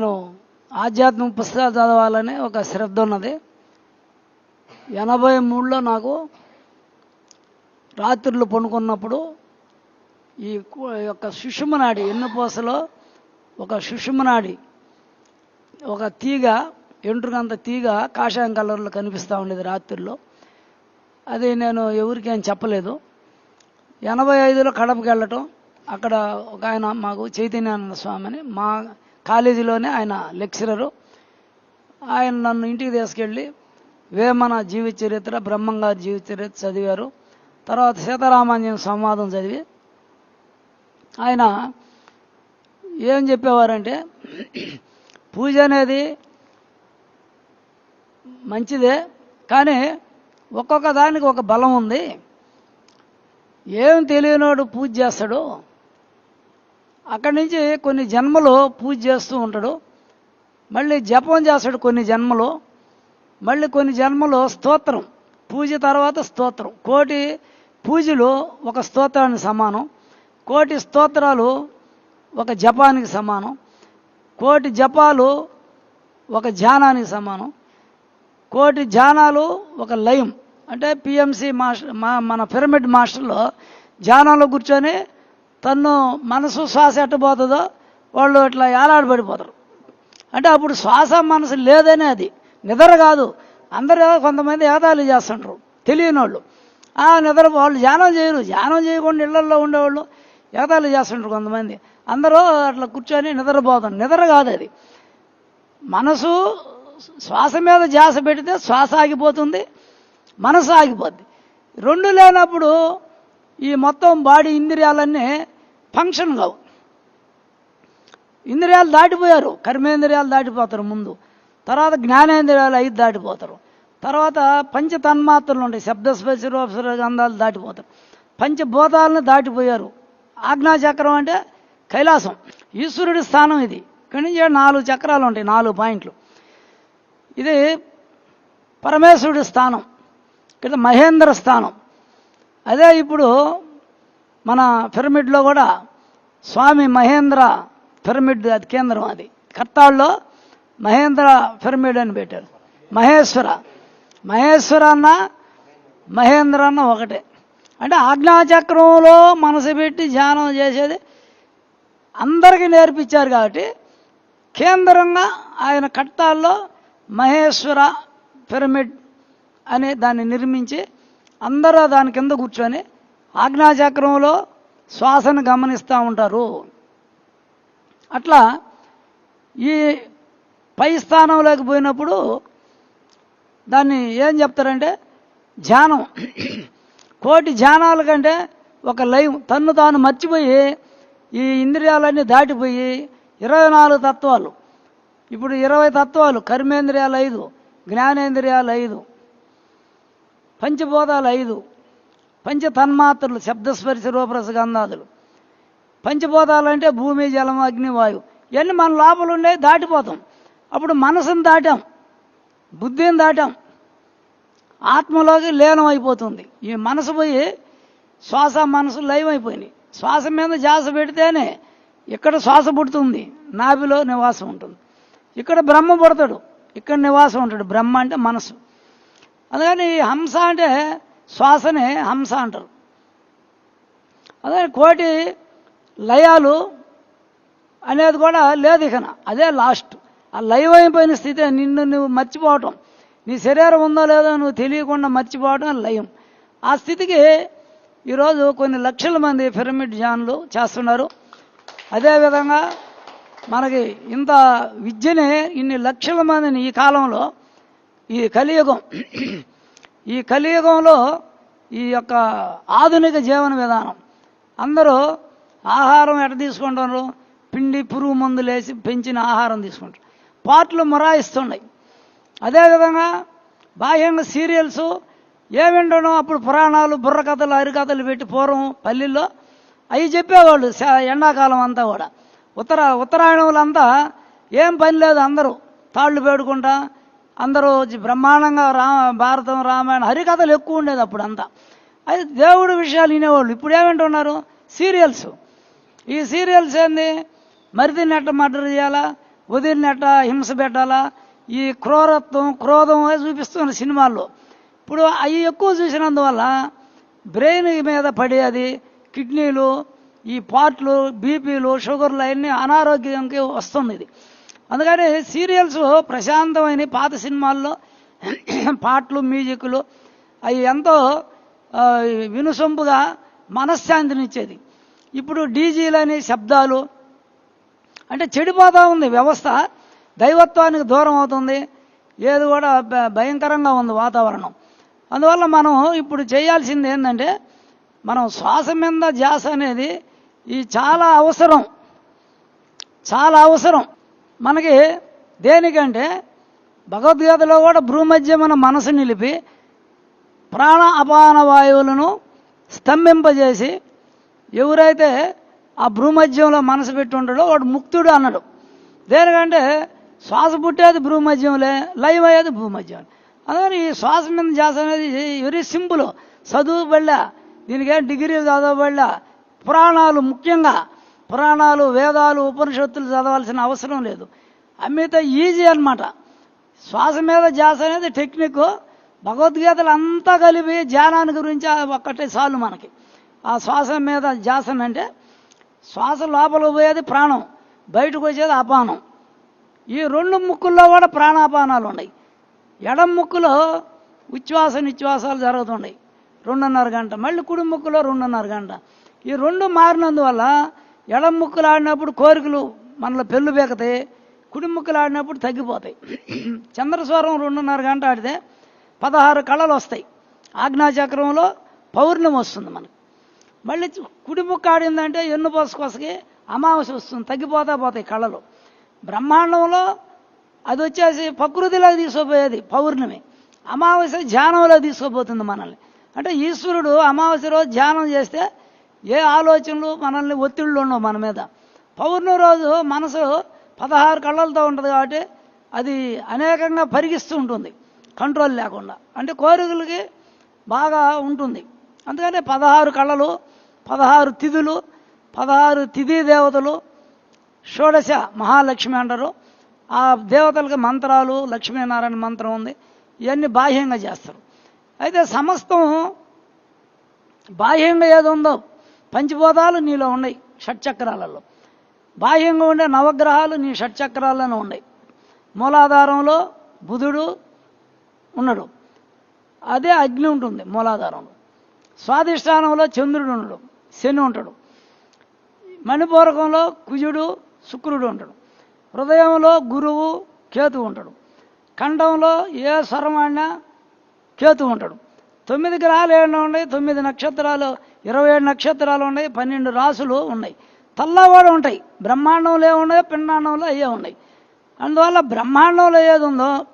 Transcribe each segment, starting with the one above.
నేను ఆధ్యాత్మిక పుస్తకాలు చదవాలని ఒక శ్రద్ధ ఉన్నది. ఎనభై మూడులో నాకు రాత్రులు పనుకున్నప్పుడు ఈ యొక్క సుషుమనాడి ఎన్నుపూసలో ఒక సుషుమనాడి ఒక తీగ ఎంట్రుకంత తీగ కాషాయం కలర్లో కనిపిస్తూ ఉండేది రాత్రుల్లో అది నేను ఎవరికి ఎవరికేం చెప్పలేదు. ఎనభై ఐదులో కడపకి వెళ్ళటం అక్కడ ఒక ఆయన మాకు చైతన్యానంద స్వామి అని మా కాలేజీలోనే ఆయన లెక్చరరు. ఆయన నన్ను ఇంటికి తీసుకెళ్ళి వేమన జీవిత చరిత్ర బ్రహ్మంగారి జీవిత చరిత్ర చదివారు. తర్వాత సీతారామాంజన సంవాదం చదివి ఆయన ఏం చెప్పేవారంటే పూజ అనేది మంచిదే కానీ ఒక్కొక్క దానికి ఒక బలం ఉంది. ఏం తెలియనోడు పూజ చేస్తాడు. అక్కడి నుంచి కొన్ని జన్మలు పూజ చేస్తూ ఉంటాడు. మళ్ళీ జపం చేస్తాడు కొన్ని జన్మలు. మళ్ళీ కొన్ని జన్మలు స్తోత్రం. పూజ తర్వాత స్తోత్రం. కోటి పూజలు ఒక స్తోత్రానికి సమానం. కోటి స్తోత్రాలు ఒక జపానికి సమానం. కోటి జపాలు ఒక ధ్యానానికి సమానం. కోటి ధ్యానాలు ఒక లయం. అంటే పిఎంసి మాస్టర్ మా మన పిరమిడ్ మాస్టర్లో ధ్యానంలో కూర్చొని తను మనసు శ్వాస ఎట్టబోతుందో వాళ్ళు ఇట్లా ఏలాడబడిపోతారు. అంటే అప్పుడు శ్వాస మనసు లేదనే అది. నిద్ర కాదు. అందరూ కొంతమంది ఏదాలు చేస్తుంటారు. తెలియని వాళ్ళు ఆ నిద్ర వాళ్ళు ధ్యానం చేయరు. ధ్యానం చేయకుండా ఇళ్ళల్లో ఉండేవాళ్ళు ఏదాలు చేస్తుంటారు కొంతమంది. అందరూ అట్లా కూర్చొని నిద్రపోతారు నిద్ర కాదు అది. మనసు శ్వాస మీద ధ్యాస పెడితే శ్వాస ఆగిపోతుంది మనసు ఆగిపోద్ది. రెండు లేనప్పుడు ఈ మొత్తం బాడీ ఇంద్రియాలన్నీ ఫంక్షన్ కావు. ఇంద్రియాలు దాటిపోయారు. కర్మేంద్రియాలు దాటిపోతారు ముందు. తర్వాత జ్ఞానేంద్రియాలు ఐదు దాటిపోతారు. తర్వాత పంచ తన్మాత్రలు ఉంటాయి. శబ్దస్పర్శ రూపస్పర్శ గంధాలు దాటిపోతారు. పంచభూతాలను దాటిపోయారు. ఆజ్ఞాచక్రం అంటే కైలాసం. ఈశ్వరుడి స్థానం ఇది. ఇక్కడి నుంచి నాలుగు చక్రాలు ఉంటాయి. నాలుగు పాయింట్లు. ఇది పరమేశ్వరుడి స్థానం. ఇక్కడ మహేంద్ర స్థానం. అదే ఇప్పుడు మన పిరమిడ్లో కూడా స్వామి మహేంద్ర పిరమిడ్ అది కేంద్రం అది. కర్తాళ్ళలో మహేంద్ర పిరమిడ్ అని పెట్టారు. మహేశ్వర. మహేశ్వర అన్న మహేంద్ర అన్న ఒకటే. అంటే ఆజ్ఞాచక్రంలో మనసు పెట్టి ధ్యానం చేసేది అందరికీ నేర్పించారు కాబట్టి కేంద్రంగా ఆయన కట్టాల్లో మహేశ్వర పిరమిడ్ అని దాన్ని నిర్మించి అందరూ దాని కింద కూర్చొని ఆజ్ఞాచక్రంలో శ్వాసను గమనిస్తూ ఉంటారు. అట్లా ఈ పై స్థానంలోకి పోయినప్పుడు దాన్ని ఏం చెప్తారంటే ధ్యానం. కోటి ధ్యానాల కంటే ఒక లైవ్ తన్ను తాను మర్చిపోయి ఈ ఇంద్రియాలన్నీ దాటిపోయి ఇరవై నాలుగు తత్వాలు. ఇప్పుడు ఇరవై తత్వాలు కర్మేంద్రియాలు ఐదు జ్ఞానేంద్రియాలు ఐదు పంచబోధాలు ఐదు పంచ తన్మాత్రలు శబ్దస్పర్శ రూపరస గంధాదులు. పంచబోధాలు అంటే భూమి జలం అగ్ని వాయువు. ఇవన్నీ మన లోపల ఉండే దాటిపోతాం. అప్పుడు మనసుని దాటాం. బుద్ధిని దాటాం. ఆత్మలోకి లీనం అయిపోతుంది. ఈ మనసు పోయి శ్వాస మనసు లయం అయిపోయినాయి శ్వాస మీద జాస పెడితేనే ఇక్కడ శ్వాస పుడుతుంది. నాభిలో నివాసం ఉంటుంది. ఇక్కడ బ్రహ్మ పుడతాడు. ఇక్కడ నివాసం ఉంటాడు. బ్రహ్మ అంటే మనసు. అందుకని ఈ హంస అంటే శ్వాసనే హంస అంటారు. అదే కోటి లయాలు అనేది కూడా లేదు ఇకన అదే లాస్ట్. ఆ లయమైపోయిన స్థితి నిన్ను నువ్వు మర్చిపోవటం. నీ శరీరం ఉందో లేదో నువ్వు తెలియకుండా మర్చిపోవటం లయం. ఆ స్థితికి ఈరోజు కొన్ని లక్షల మంది పిరమిడ్ జాన్లు చేస్తున్నారు. అదేవిధంగా మనకి ఇంత విద్యని ఇన్ని లక్షల మందిని ఈ కాలంలో ఈ కలియుగం ఈ కలియుగంలో ఈ యొక్క ఆధునిక జీవన విధానం. అందరూ ఆహారం ఎట తీసుకుంటారు పిండి పురుగు మందులు వేసి పెంచిన ఆహారం తీసుకుంటారు. పాటలు మొరాయిస్తున్నాయి. అదేవిధంగా బాహ్యంగా సీరియల్స్ ఏమిండడం అప్పుడు పురాణాలు బుర్రకథలు హరికథలు పెట్టి పూర్వం పల్లెల్లో. అవి చెప్పేవాళ్ళు ఎండాకాలం అంతా కూడా. ఉత్తర ఉత్తరాయణములంతా ఏం పని లేదు అందరూ. తాళ్ళు పేడుకుంటా అందరూ బ్రహ్మాండంగా రా భారతం రామాయణం హరికథలు ఎక్కువ ఉండేది అప్పుడు అంతా. అది దేవుడి విషయాలు వినేవాళ్ళు ఇప్పుడు ఏమంటున్నారు? సీరియల్స్. ఈ సీరియల్స్ ఏంది? మరిది నెట్ట మర్డర్ చేయాలా? వదిలినట్ట హింస పెట్టాలా? ఈ క్రూరత్వం క్రోధం చూపిస్తున్న సినిమాల్లో. ఇప్పుడు అవి ఎక్కువ చూసినందువల్ల బ్రెయిన్ మీద పడేది కిడ్నీలు ఈ పార్ట్లు బీపీలు షుగర్లు అవన్నీ అనారోగ్యంకి వస్తుంది ఇది. అందుకని సీరియల్స్ ప్రశాంతమైన పాత సినిమాల్లో పాటలు మ్యూజిక్లు అవి ఎంతో వినుసొంపుగా మనశ్శాంతినిచ్చేది. ఇప్పుడు డీజీలని శబ్దాలు అంటే చెడిపోతూ ఉంది వ్యవస్థ. దైవత్వానికి దూరం అవుతుంది. ఏది కూడా భయంకరంగా ఉంది వాతావరణం. అందువల్ల మనం ఇప్పుడు చేయాల్సింది ఏంటంటే మనం శ్వాస మీద ధ్యాస అనేది ఈ చాలా అవసరం. చాలా అవసరం. మనకి దేనికంటే భగవద్గీతలో కూడా భూమధ్య మన మనసు నిలిపి ప్రాణ అపాన వాయువులను స్తంభింపజేసి ఎవరైతే ఆ భూమధ్యంలో మనసు పెట్టి ఉంటాడో వాడు ముక్తుడు అన్నాడు. దేనికంటే శ్వాస పుట్టేది భూమధ్యంలే లైవ్ అయ్యేది భూమధ్యం అందుకని ఈ శ్వాస మీద ధ్యాస అనేది వెరీ సింపుల్. చదువు బళ్ళ దీనికి డిగ్రీలు చదవబళ్ళా పురాణాలు ముఖ్యంగా పురాణాలు వేదాలు ఉపనిషత్తులు చదవాల్సిన అవసరం లేదు. అమ్మితే ఈజీ అన్నమాట. శ్వాస మీద ధ్యాస అనేది టెక్నిక్. భగవద్గీతలు అంతా కలిపి ధ్యానాన్ని గురించి ఒక్కటే చాలు మనకి. ఆ శ్వాస మీద ధ్యాసన అంటే శ్వాస లోపల పోయేది ప్రాణం బయటకు వచ్చేది అపానం. ఈ రెండు ముక్కుల్లో కూడా ప్రాణాపానాలు ఉన్నాయి. ఎడం ముక్కులో ఉచ్ఛ్వాస నిశ్వాసాలు జరుగుతున్నాయి. రెండున్నర గంట. మళ్ళీ కుడి ముక్కులో రెండున్నర గంట. ఈ రెండు మారినందువల్ల ఎడం ముక్కులు ఆడినప్పుడు కోరికలు మనలో పెళ్ళు బేకతాయి కుడి ముక్కులు ఆడినప్పుడు తగ్గిపోతాయి. చంద్రస్వరం రెండున్నర గంట ఆడితే పదహారు కళలు వస్తాయి. ఆజ్ఞాచక్రంలో పౌర్ణమి వస్తుంది మనకి. మళ్ళీ కుడి ముక్క ఆడిందంటే ఎన్ను పోసుకోసకి అమావాస్య వస్తుంది. తగ్గిపోతా పోతాయి కళలు. బ్రహ్మాండంలో అది వచ్చేసి ప్రకృతిలాగా తీసుకుపోయేది పౌర్ణమి. అమావాస్య ధ్యానంలో తీసుకుపోతుంది మనల్ని. అంటే ఈశ్వరుడు అమావాస్య రోజు ధ్యానం చేస్తే ఏ ఆలోచనలు మనల్ని ఒత్తిళ్ళు ఉండవు మన మీద? పౌర్ణమి రోజు మనసు పదహారు కళ్ళలతో ఉంటుంది కాబట్టి అది అనేకంగా పరిగిస్తూ ఉంటుంది. కంట్రోల్ లేకుండా. అంటే కోరికలకి బాగా ఉంటుంది. అందుకని పదహారు కళలు పదహారు తిథులు పదహారు తిథి దేవతలు షోడశ మహాలక్ష్మి అంటారు. ఆ దేవతలకి మంత్రాలు లక్ష్మీనారాయణ మంత్రం ఉంది. ఇవన్నీ బాహ్యంగా చేస్తారు. అయితే సమస్తం బాహ్యంగా ఏది ఉందో పంచబోధాలు నీలో ఉన్నాయి షట్చక్రాలలో. బాహ్యంగా ఉండే నవగ్రహాలు నీ షట్చక్రాల్లోనే ఉన్నాయి. మూలాధారంలో బుధుడు ఉన్నాడు. అదే అగ్ని ఉంటుంది మూలాధారంలో. స్వాధిష్టానంలో చంద్రుడు ఉండడు శని ఉంటాడు. మణిపూరకంలో కుజుడు శుక్రుడు ఉంటాడు. హృదయంలో గురువు కేతు ఉంటాడు. ఖండంలో ఏ స్వరం ఆడినా కేతు ఉంటాడు. తొమ్మిది గ్రహాలు ఏడు ఉన్నాయి? తొమ్మిది నక్షత్రాలు ఇరవై ఏడు నక్షత్రాలు ఉన్నాయి పన్నెండు రాసులు ఉన్నాయి. తల్లవాడు ఉంటాయి. బ్రహ్మాండంలో ఏమున్నాయో పిండాండంలో అయ్యే ఉన్నాయి. అందువల్ల బ్రహ్మాండంలో ఏది ఉందో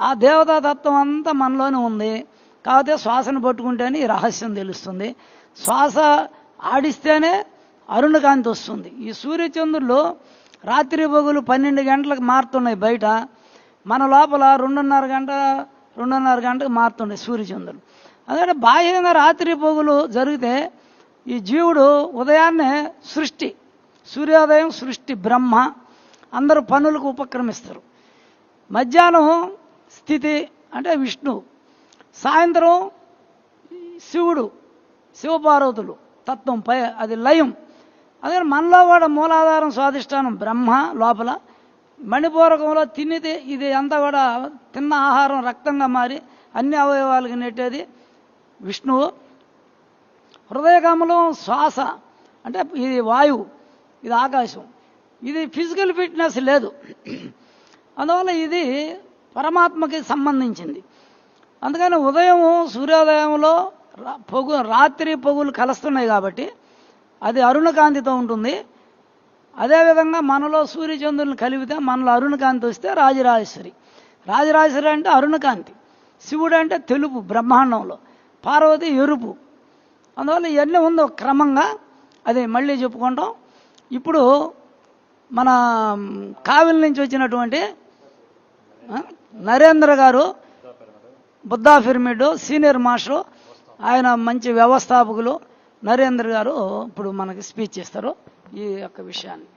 ఆ దేవతా తత్వం అంతా మనలోనే ఉంది. కాకపోతే శ్వాసను పట్టుకుంటేనే ఈ రహస్యం తెలుస్తుంది. శ్వాస ఆడిస్తేనే అరుణకాంతి వస్తుంది. ఈ సూర్యచంద్రులు రాత్రి పగులు పన్నెండు గంటలకు మారుతున్నాయి బయట. మన లోపల రెండున్నర గంట రెండున్నర గంటకు మారుతుండే సూర్యచంద్రులు అందుకంటే బాహ్యంగా రాత్రి పొగులు జరిగితే ఈ జీవుడు ఉదయాన్నే సృష్టి సూర్యోదయం సృష్టి బ్రహ్మ అందరూ పనులకు ఉపక్రమిస్తారు. మధ్యాహ్నం స్థితి అంటే విష్ణు సాయంత్రం శివుడు శివపార్వతులు తత్వం పై అది లయం. అదే మనలో కూడా మూలాధారం స్వాధిష్టానం బ్రహ్మ లోపల మణిపూరకంలో తిన్నది ఇది అంతా కూడా తిన్న ఆహారం రక్తంగా మారి అన్ని అవయవాలకు నెట్టేది విష్ణువు. హృదయకమలం శ్వాస అంటే ఇది వాయువు ఇది ఆకాశం. ఇది ఫిజికల్ ఫిట్నెస్ లేదు. అందువల్ల ఇది పరమాత్మకి సంబంధించింది. అందుకని ఉదయం సూర్యోదయంలో పొగు రాత్రి పొగులు కలుస్తున్నాయి కాబట్టి అది అరుణకాంతితో ఉంటుంది. అదేవిధంగా మనలో సూర్యచంద్రుని కలిపితే మనలో అరుణకాంతి వస్తే రాజరాజేశ్వరి. రాజరాజేశ్వరి అంటే అరుణకాంతి. శివుడు అంటే తెలుపు బ్రహ్మాండంలో. పార్వతి ఎరుపు. అందువల్ల ఇవన్నీ ఉందో క్రమంగా. అది మళ్ళీ చెప్పుకుంటాం. ఇప్పుడు మన కావిల నుంచి వచ్చినటువంటి నరేంద్ర గారు బుద్ధా పిరమిడ్ సీనియర్ మాస్టర్ ఆయన మంచి వ్యవస్థాపకులు. నరేంద్ర గారు ఇప్పుడు మనకి స్పీచ్ ఇస్తారు ఈ యొక్క విషయాన్ని.